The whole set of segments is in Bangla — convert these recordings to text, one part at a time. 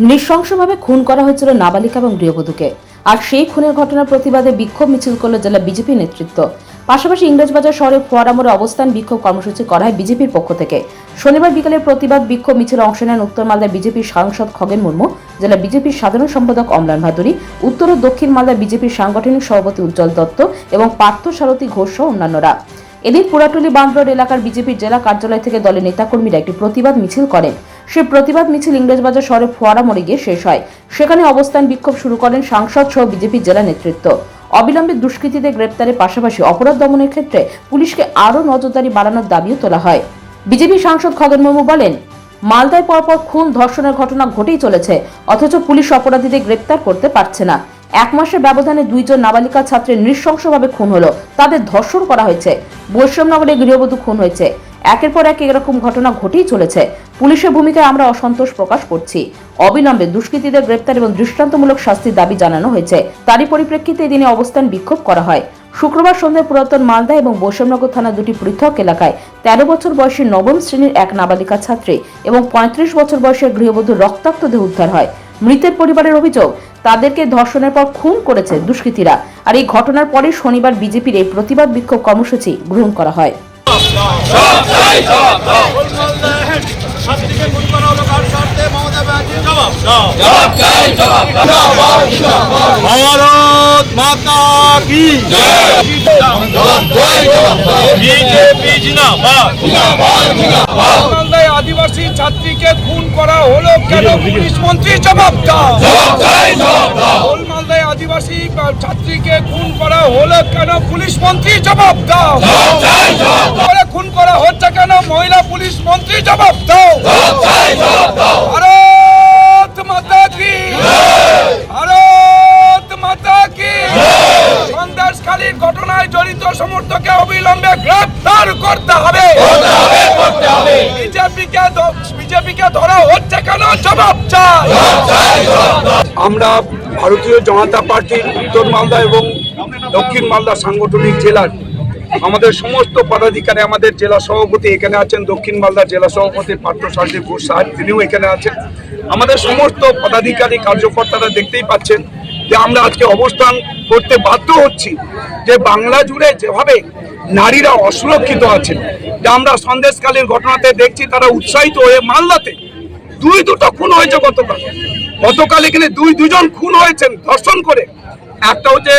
নৃশংসভাবে খুন করা হয়েছিল নাবালিকা এবং গৃহবধূকে। আর সেই খুনের ঘটনার প্রতিবাদে বিক্ষোভ মিছিল করল জেলা বিজেপি নেতৃত্ব। পাশাপাশি ইংরেজবাজার শহরে ফোয়ারা মোড়ে অবস্থান বিক্ষোভ কর্মসূচি করা হয় বিজেপির পক্ষ থেকে। শনিবার বিকালে প্রতিবাদ বিক্ষোভ মিছিলে অংশ নেন উত্তর মালদার বিজেপির সাংসদ খগেন মুর্মু, জেলা বিজেপির সাধারণ সম্পাদক অমলান ভাদুরী, উত্তর ও দক্ষিণ মালদা বিজেপির সাংগঠনিক সভাপতি উজ্জ্বল দত্ত এবং পার্থ সারথী ঘোষ সহ অন্যান্যরা। এদিন পুরাটুলি বান্দরোড এলাকার বিজেপির জেলা কার্যালয় থেকে দলের নেতাকর্মীরা একটি প্রতিবাদ মিছিল করেন। সেই প্রতিবাদ মিছিল ইংরেজবাজার শহরে ফোয়ারা মোড়ে গিয়ে শেষ হয়। সেখানে অবস্থান বিক্ষোভ শুরু করেন সাংসদ সহ বিজেপির জেলা নেতৃত্ব। অবিলম্বে দুষ্কৃতীদের গ্রেপ্তারের পাশাপাশি অপরাধ দমনের ক্ষেত্রে পুলিশকে আরও নজরদারি বাড়ানোর দাবিও তোলা হয়। বিজেপি সাংসদ খগেন মুর্মু বলেন, মালদায় পরপর খুন, ধর্ষণের ঘটনা ঘটেই চলেছে, অথচ পুলিশ অপরাধীদের গ্রেপ্তার করতে পারছে না। এক মাসের ব্যবধানে দুইজন নাবালিকা ছাত্রের নৃশংসভাবে খুন হলো। তাদের ধর্ষণ করা হয়েছে। বৈষ্ণবনগরে গৃহবধূ খুন হয়েছে। একের পর এক এরকম ঘটনা ঘটেই চলেছে। পুলিশের ভূমিকায় আমরা অসন্তোষ প্রকাশ করছি। অবিলম্বে দুষ্কৃতীদের গ্রেপ্তার এবং দৃষ্টান্তমূলক শাস্তির দাবি জানানো হয়েছে। তারই পরিপ্রেক্ষিতে এদিনে অবস্থান বিক্ষোভ করা হয়। শুক্রবার সন্ধ্যায় পুরাতন মালদা এবং বৈষ্ণবনগর থানা দুটি পৃথক এলাকায় তেরো বছর বয়সী নবম শ্রেণির এক নাবালিকা ছাত্রী এবং পঁয়ত্রিশ বছর বয়সের গৃহবধূর রক্তাক্ত দেহ উদ্ধার হয়। মৃতের পরিবারের অভিযোগ, তাদেরকে ধর্ষণের পর খুন করেছে দুষ্কৃতীরা। আর এই ঘটনার পরে শনিবার বিজেপির এই প্রতিবাদ বিক্ষোভ কর্মসূচি গ্রহণ করা হয়। ছাত্রীকে খুন করা হলো কার স্বার্থে মমতা ব্যানার্জি জবাব ভারত মাতা কি বিজেপি জিন্দাবাদ আদিবাসী ছাত্রীকে খুন করা হলো কেন পুলিশ মন্ত্রী জবাব দাও মালদায় আদিবাসী ছাত্রীকে খুন করা হলো কেন পুলিশ মন্ত্রী জবাব দাও। হচ্ছে কেন? মহিলা পুলিশ মন্ত্রী জবাব দাও। ভারত মাতা কি? ভারত মাতা কি? সন্দেশখালীর ঘটনায় জড়িত সমর্থকে অবিলম্বে গ্রেফতার করতে হবে। বিজেপিকে বিজেপিকে ধরা হচ্ছে কেন? জবাব চাই। আমরা ভারতীয় জনতা পার্টির উত্তর মালদা এবং দক্ষিণ মালদা সাংগঠনিক জেলার আমাদের সমস্ত পদাধিকারী, আমাদের জেলা সভাপতি এখানে আছেন, দক্ষিণ মালদা জেলা সভাপতি পার্থ সাহেব ঘোষ সাহেব, তিনিও এখানে আছেন। আমাদের সমস্ত পদাধিকারী, কার্যকর্তারা দেখতেই পাচ্ছেন যে আমরা আজকে অবস্থান করতে বাধ্য হচ্ছি যে বাংলা জুড়ে যেভাবে নারীরা অসুরক্ষিত আছেন, যে আমরা সন্দেশকালীর ঘটনাতে দেখছি, তারা উৎসাহিত হয়ে মালদাতে দুই দুটো খুন হয়েছে গতকাল। গতকাল এখানে দুই, দুজন খুন হয়েছেন, ধর্ষণ করে। একটা হচ্ছে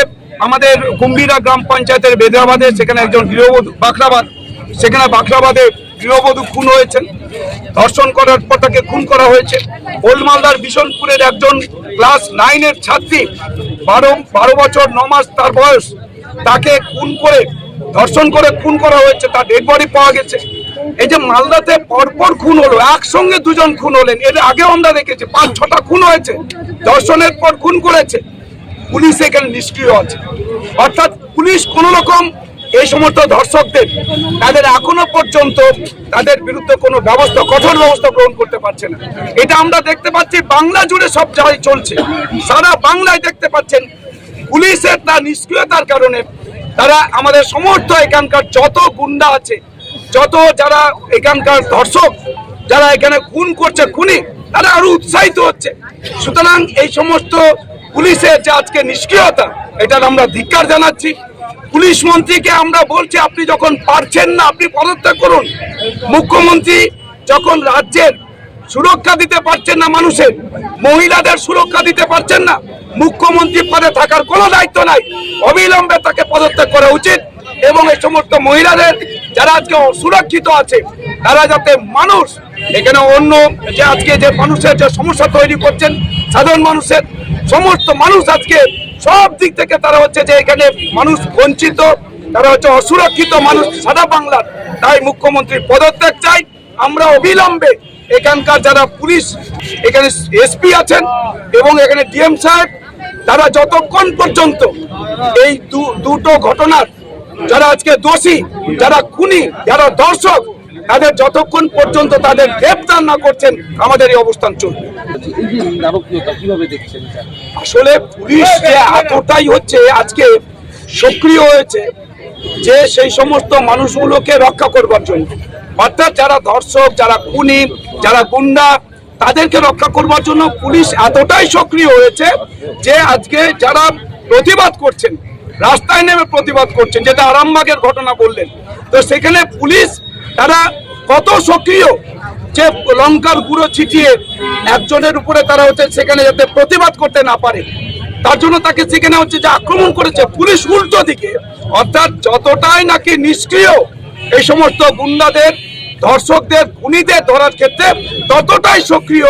আমাদের কুম্ভীরা গ্রাম পঞ্চায়েতের বেদরাবাদে সেখানে একজন গৃহবধূ, বাখরাবাদ। সেখানে বাখরাবাদে গৃহবধূ খুন হয়েছেন। ধর্ষণ করার পর তাকে খুন করা হয়েছে। ওল্ড বিশনপুরের একজন ক্লাস নাইনের ছাত্রী, বারো বারো বছর, ন মাস তার বয়স, তাকে খুন করে, ধর্ষণ করে খুন করা হয়েছে। তার ডেড বডি পাওয়া গেছে। এই যে মালদাতে পরপর খুন হলো, একসঙ্গে দুজন খুন হলেন। এর আগেও আমরা দেখেছি, পাঁচ, ছটা খুন হয়েছে। ধর্ষণের পর খুন করেছে। পুলিশ এখানে নিষ্ক্রিয় আছে। অর্থাৎ পুলিশ কোন রকম এই সমস্ত ধর্ষকদের, তাদের এখনও পর্যন্ত তাদের বিরুদ্ধে কোনো ব্যবস্থা, কঠোর ব্যবস্থা গ্রহণ করতে পারছে না। এটা আমরা দেখতে পাচ্ছি, বাংলা জুড়ে সব জায়গায় চলছে। সারা বাংলায় দেখতে পাচ্ছেন, পুলিশের তার নিষ্ক্রিয়তার কারণে তারা আমাদের সমস্ত এখানকার যত গুন্ডা আছে, যত যারা এখানকার ধর্ষক, যারা এখানে খুন করছে, খুনি, তারা আরও উৎসাহিত হচ্ছে। সুতরাং এই সমস্ত পুলিশের যে আজকে নিষ্ক্রিয়তা, এটার আমরা ধিক্কার জানাচ্ছি। পুলিশ মন্ত্রীকে আমরা বলছি, আপনি যখন পারছেন না, আপনি পদত্যাগ করুন। মুখ্যমন্ত্রী যখন রাজ্যের সুরক্ষা দিতে পারছেন না মানুষের, মহিলাদের সুরক্ষা দিতে পারছেন না, মুখ্যমন্ত্রী পদে থাকার কোনো দায়িত্ব নাই। অবিলম্বে তাকে পদত্যাগ করা উচিত এবং এই সমস্ত মহিলাদের, যারা আজকে সুরক্ষিত আছে, তারা যাতে মানুষ এখানে অন্য যে আজকে যে মানুষের যে সমস্যা তৈরি করছেন, সাধারণ মানুষের সমস্ত মানুষ আজকে সব দিক থেকে তারা হচ্ছে যে এখানে মানুষ বঞ্চিত, তারা হচ্ছে অসুরক্ষিত মানুষ, সাদা বাংলার। তাই মুখ্যমন্ত্রী পদত্যাগ চাই। আমরা অবিলম্বে এখানকার যারা পুলিশ, এখানে এসপি আছেন এবং এখানে ডিএম সাহেব, তারা যতক্ষণ পর্যন্ত এই দুটো ঘটনার, যারা আজকে দোষী, যারা খুনি, যারা দর্শক তাদের যতক্ষণ পর্যন্ত তাদের গ্রেপ্তার না করছেন আমাদের এই অবস্থান চলবে। আসলে পুলিশ যে এতটাই হচ্ছে আজকে সক্রিয় হয়েছে যে সেই সমস্ত মানুষগুলোকে রক্ষা করবার জন্য। অর্থাৎ যারা ধর্ষক যারা খুনি যারা গুন্ডা তাদেরকে রক্ষা করবার জন্য পুলিশ এতটাই সক্রিয় হয়েছে যে আজকে যারা প্রতিবাদ করছেন রাস্তায় নেমে প্রতিবাদ করছেন যেটা আরামবাগের ঘটনা বললেন তো সেখানে পুলিশ তারা কত সক্রিয় যে লঙ্কার গুঁড়ো ছিটিয়ে একজনের উপরে তারা হচ্ছে সেখানে যাতে প্রতিবাদ করতে না পারে, তার জন্য তাকে সেখানে হচ্ছে যে আক্রমণ করেছে পুলিশ উল্টো দিকে। অর্থাৎ যতটাই নাকি নিষ্ক্রিয় এই সমস্ত গুন্ডাদের, ধর্ষকদের, খুনিদের ধরার ক্ষেত্রে ততটাই সক্রিয়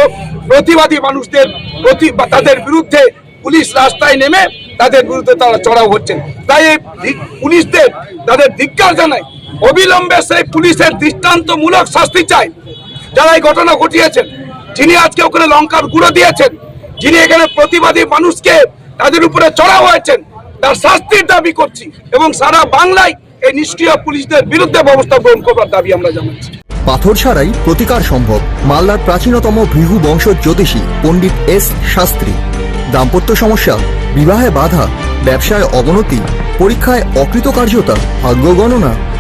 প্রতিবাদী মানুষদের প্রতি তাদের বিরুদ্ধে পুলিশ রাস্তায় নেমে তাদের বিরুদ্ধে তারা চড়াও হচ্ছেন। তাই এই পুলিশদের তাদের ধিক্কার জানায় অবিলম্বে সেই পুলিশের দৃষ্টান্তমূলক শাস্তি চাই। যারা এই ঘটনা ঘটিয়েছেন, যিনি আজকে ওখানে লঙ্কার গুঁড়ো দিয়েছেন, যিনি এখানে প্রতিবাদী মানুষকে তাদের উপরে চড়াও হয়েছেন, তার শাস্তির দাবি করছি এবং সারা বাংলায় এই নিষ্ক্রিয় পুলিশদের বিরুদ্ধে ব্যবস্থা গ্রহণ করবার দাবি আমরা জানাচ্ছি। পাথর ছাড়াই প্রতিকার সম্ভব। মালদার প্রাচীনতম ভৃহু বংশ জ্যোতিষী পণ্ডিত এস শাস্ত্রী। দাম্পত্য সমস্যা, বিবাহে বাধা, ব্যবসায় অবনতি, পরীক্ষায় অকৃতকার্যতা, ভাগ্য গণনা